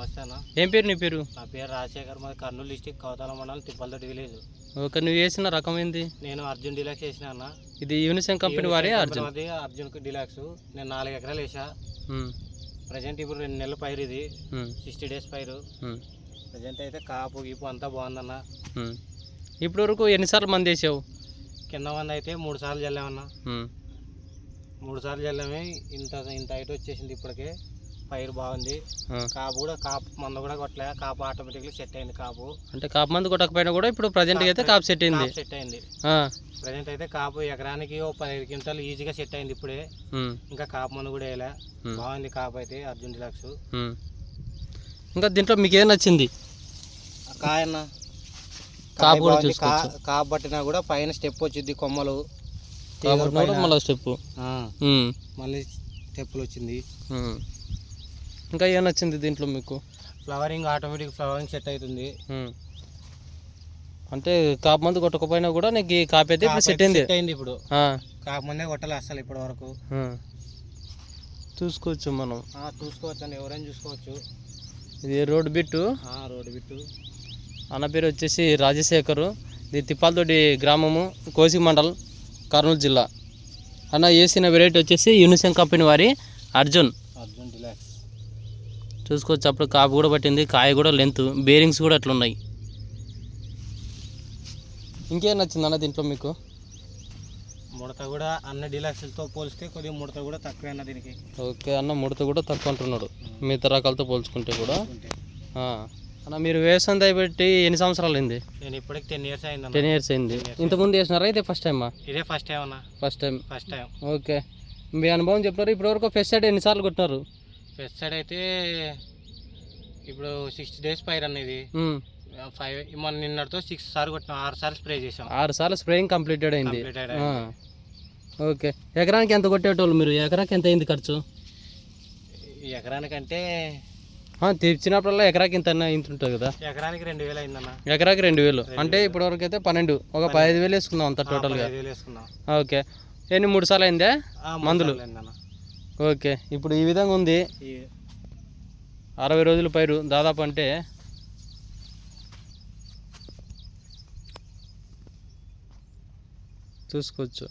నమస్తే అన్న ఏం పేరు నీ పేరు? నా పేరు రాజశేఖర్ మాది కర్నూలు డిస్టిక్ కౌతాల మండలం తిప్పలతోటి విలేజ్. ఒక నువ్వు వేసిన రకం ఏంది? నేను అర్జున్ డిలాక్స్ వేసిన అన్న. ఇది యూనిసెన్ కంపెనీ వారే అర్జున్? అది అర్జున్ డిలాక్స్. నేను నాలుగు ఎకరాలు వేసా. ప్రజెంట్ ఇప్పుడు రెండు నెలల పైరు ఇది. సిక్స్టీ డేస్ పైరు. ప్రజెంట్ అయితే కాపు గీపు అంతా బాగుందన్న. ఉమ్. ఇప్పుడు వరకు ఎన్నిసార్లు మంది వేసావు? కింద మంది అయితే మూడు సార్లు చల్లామన్న మూడు సార్లు చల్లామే ఇంత ఇంత హైట్ వచ్చేసింది ఇప్పటికే. పైరు బాగుంది. కాపు కూడా కాపు మంద కూడా కొట్టలే. కాపు ఆటోమేటిక్లీ సెట్ అయింది కాపు. అంటే కాపు మంది కొట్టకపోయినా కూడా ఇప్పుడు ప్రజెంట్ అయితే కాపు సెట్ అయింది. సెట్ అయింది. ప్రజెంట్ అయితే కాపు ఎకరానికి ఓ పదిహేను క్వింటాలు ఈజీగా సెట్ అయింది ఇప్పుడే. ఇంకా కాపు మందు కూడా వేయలే. బాగుంది కాపు అయితే అర్జున్ డిలాక్స్. ఇంకా దీంట్లో మీకు ఏం నచ్చింది? కాయన్న కాపు కూడా. కాపు పట్టినా కూడా పైన స్టెప్ వచ్చింది కొమ్మలు. మళ్ళీ స్టెప్ మళ్ళీ స్టెప్పులు వచ్చింది. ఇంకా ఏం నచ్చింది దీంట్లో మీకు? ఫ్లవరింగ్ ఆటోమేటిక్ ఫ్లవరింగ్ సెట్ అవుతుంది. అంటే కాపు మంది కొట్టకపోయినా కూడా నీకు ఈ కాపు అయితే ఇప్పుడు సెట్ అయింది. అయింది ఇప్పుడు. కాపు మందే కొట్టాలి అసలు ఇప్పటి వరకు. చూసుకోవచ్చు మనం. చూసుకోవచ్చు అండి. ఎవరైనా చూసుకోవచ్చు. ఇది రోడ్ బిట్టు. ఆ, రోడ్డు బిట్టు. అన్న పేరు వచ్చేసి రాజశేఖరు. ఇది తిప్పాలతోటి గ్రామము కోసి మండల్ కర్నూలు జిల్లా. అన్న వేసిన వెరైటీ వచ్చేసి యూనిసెన్ కంపెనీ వారి అర్జున్. చూసుకోవచ్చు అప్పుడు కాపు కూడా పట్టింది కాయ కూడా లెంత్ బేరింగ్స్ కూడా అట్లా ఉన్నాయి ఇంకేం నచ్చింది అన్న దీంట్లో మీకు? ముడత కూడా అన్ని డిలాక్స్లతో పోలిస్తే కొద్దిగా ముడత కూడా తక్కువే అన్న దీనికి. ఓకే అన్న ముడత కూడా తక్కువ అంటున్నాడు. మిగతా రకాలతో పోల్చుకుంటే కూడా. అన్న మీరు వేసంది పెట్టి ఎన్ని సంవత్సరాలు అయింది? నేను ఇప్పటికి టెన్ ఇయర్స్ అయిందన్న టెన్ ఇయర్స్ అయింది. ఇంతకుముందు వేసినారా ఇదే ఫస్ట్ టైమా ఇదే ఫస్ట్ టైం అన్న. First time first time okay. మీ అనుభవం చెప్తారు ఇప్పటివరకు ఫెస్ట్ సైడ్ ఎన్నిసార్లు కొట్టినారు? ఫస్ట్ సైడ్ అయితే ఇప్పుడు సిక్స్టీ డేస్ పైర్ ఉమ్. ఫైవ్ మన నిన్నటితో సిక్స్ సార్లు కొట్టినాం ఆరు సార్లు స్ప్రే చేసాం ఆరు సార్లు స్ప్రేయింగ్ కంప్లీటెడ్ అయింది. ఓకే. ఎకరానికి ఎంత కొట్టేటోళ్ళు మీరు? ఎకరాకి ఎంత అయింది ఖర్చు? ఎకరానికంటే తెచ్చినప్పుడల్లా ఎకరాకి ఇంత ఇంత ఉంటుంది కదా. ఎకరానికి రెండు వేలు అయిందన్న. ఎకరాకి రెండు వేలు. అంటే ఇప్పటివరకు అయితే పన్నెండు. ఒక పదిహేను వేలు వేసుకుందాం అంత టోటల్గా ఓకే. ఎన్ని? మూడు సార్లు అయిందే? మందులు? ఓకే ఇప్పుడు ఈ విధంగా ఉంది. అరవై రోజుల పైరు దాదాపు అంటే చూసుకోవచ్చు.